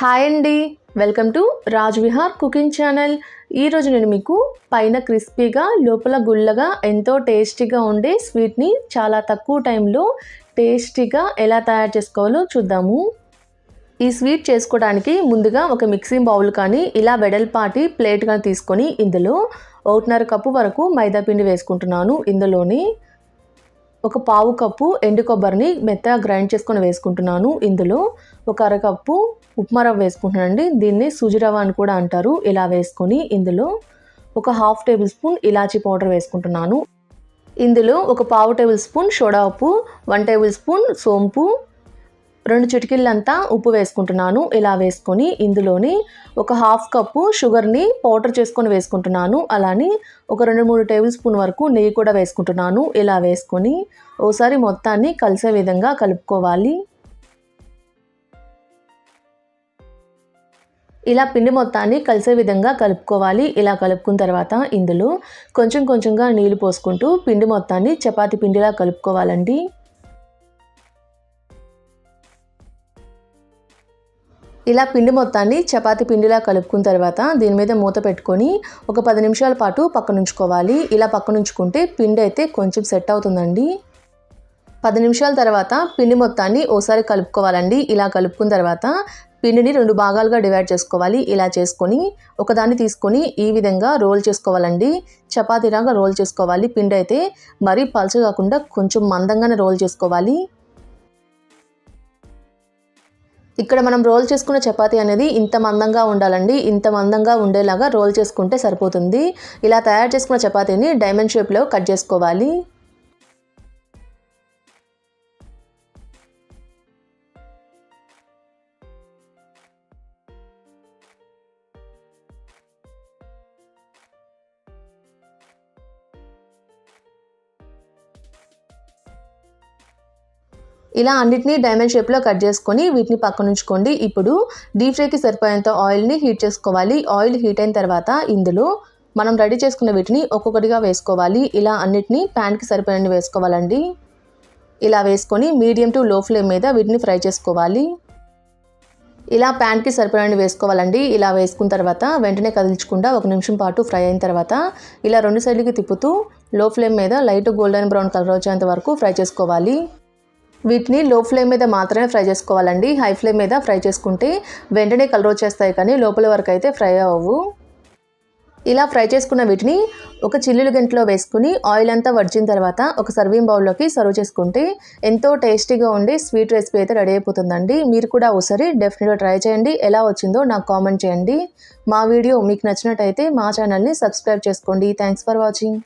Hi అండి. Welcome to Raj Vihar cooking channel. ఈరోజు నేను మీకు పైన క్రిస్పీగా లోపల గుల్లగా ఎంతో టేస్టీగా ఉండే స్వీట్ని చాలా తక్కువ టైంలో టేస్టీగా ఎలా తయారు చేసుకోవాలో చూద్దాము. ఈ స్వీట్ చేసుకోవడానికి ముందుగా ఒక మిక్సింగ్ బౌల్ కానీ ఇలా వెడల్పాటి ప్లేట్ కానీ తీసుకొని ఇందులో ఒకటిన్నర కప్పు వరకు మైదా పిండి వేసుకుంటున్నాను ఇందులోని. ఒక పావు కప్పు ఎండు కొబ్బరిని మెత్తగా గ్రైండ్ చేసుకొని వేసుకుంటున్నాను. ఇందులో ఒక అరకప్పు ఉప్మా రవ్వ వేసుకుంటున్నానండి. దీన్ని సూజి రవ్వ అని కూడా అంటారు. ఇలా వేసుకొని ఇందులో ఒక హాఫ్ టేబుల్ స్పూన్ ఇలాచీ పౌడర్ వేసుకుంటున్నాను. ఇందులో ఒక పావు టేబుల్ స్పూన్ సోడా ఉప్పు వన్ టేబుల్ స్పూన్ సోంపు రెండు చిటికీలంతా ఉప్పు వేసుకుంటున్నాను. ఇలా వేసుకొని ఇందులోని ఒక హాఫ్ కప్పు షుగర్ని పౌడర్ చేసుకొని వేసుకుంటున్నాను. అలానే ఒక రెండు మూడు టేబుల్ స్పూన్ వరకు నెయ్యి కూడా వేసుకుంటున్నాను. ఇలా వేసుకొని ఓసారి మొత్తాన్ని కలిసే విధంగా కలుపుకోవాలి. ఇలా పిండి మొత్తాన్ని కలిసే విధంగా కలుపుకోవాలి. ఇలా కలుపుకున్న తర్వాత ఇందులో కొంచెం కొంచెంగా నీళ్ళు పోసుకుంటూ పిండి మొత్తాన్ని చపాతి పిండిలా కలుపుకోవాలండి. ఇలా పిండి మొత్తాన్ని చపాతి పిండిలా కలుపుకున్న తర్వాత దీని మీద మూత పెట్టుకొని ఒక పది నిమిషాల పాటు పక్కన ఉంచుకోవాలి ఇలా పక్కనుంచుకుంటే పిండి అయితే కొంచెం సెట్ అవుతుందండి. పది నిమిషాల తర్వాత పిండి మొత్తాన్ని ఓసారి కలుపుకోవాలండి. ఇలా కలుపుకున్న తర్వాత పిండిని రెండు భాగాలుగా డివైడ్ చేసుకోవాలి. ఇలా చేసుకొని ఒకదాన్ని తీసుకొని ఈ విధంగా రోల్ చేసుకోవాలండి. చపాతీలాగా రోల్ చేసుకోవాలి. పిండి అయితే మరీ పలచ కాకుండా కొంచెం మందంగానే రోల్ చేసుకోవాలి. ఇక్కడ మనం రోల్ చేసుకున్న చపాతీ అనేది ఇంత మందంగా ఉండాలండి. ఇంత మందంగా ఉండేలాగా రోల్ చేసుకుంటే సరిపోతుంది. ఇలా తయారు చేసుకున్న చపాతీని డైమండ్ షేప్లో కట్ చేసుకోవాలి. ఇలా అన్నిటినీ డైమండ్ షేప్లో కట్ చేసుకొని వీటిని పక్కన ఉంచుకోండి. ఇప్పుడు డీప్ ఫ్రైకి సరిపోయేంత ఆయిల్ని హీట్ చేసుకోవాలి. ఆయిల్ హీట్ అయిన తర్వాత ఇందులో మనం రెడీ చేసుకున్న వీటిని ఒక్కొక్కటిగా వేసుకోవాలి. ఇలా అన్నిటినీ ప్యాన్కి సరిపోయినవి వేసుకోవాలండి. ఇలా వేసుకొని మీడియం టు లో ఫ్లేమ్ మీద వీటిని ఫ్రై చేసుకోవాలి. ఇలా ప్యాన్కి సరిపడండి వేసుకోవాలండి. ఇలా వేసుకున్న తర్వాత వెంటనే కదిలించకుండా ఒక నిమిషం పాటు ఫ్రై అయిన తర్వాత ఇలా రెండు సైడ్లకి తిప్పుతూ లో ఫ్లేమ్ మీద లైట్ గోల్డెన్ బ్రౌన్ కలర్ వచ్చేంత వరకు ఫ్రై చేసుకోవాలి. వీటిని లో ఫ్లేమ్ మీద మాత్రమే ఫ్రై చేసుకోవాలండి. హై ఫ్లేమ్ మీద ఫ్రై చేసుకుంటే వెంటనే కలర్ వచ్చేస్తాయి కానీ లోపల వరకు అయితే ఫ్రై అవ్వవు. ఇలా ఫ్రై చేసుకున్న వీటిని ఒక చిల్లులు గంటలో వేసుకుని ఆయిల్ అంతా వడిచిన తర్వాత ఒక సర్వింగ్ బౌల్లోకి సర్వ్ చేసుకుంటే ఎంతో టేస్టీగా ఉండి స్వీట్ రెసిపీ అయితే రెడీ అయిపోతుందండి. మీరు కూడా ఒకసారి డెఫినెట్గా ట్రై చేయండి. ఎలా వచ్చిందో నాకు కామెంట్ చేయండి. మా వీడియో మీకు నచ్చినట్టయితే మా ఛానల్ని సబ్స్క్రైబ్ చేసుకోండి. Thanks for watching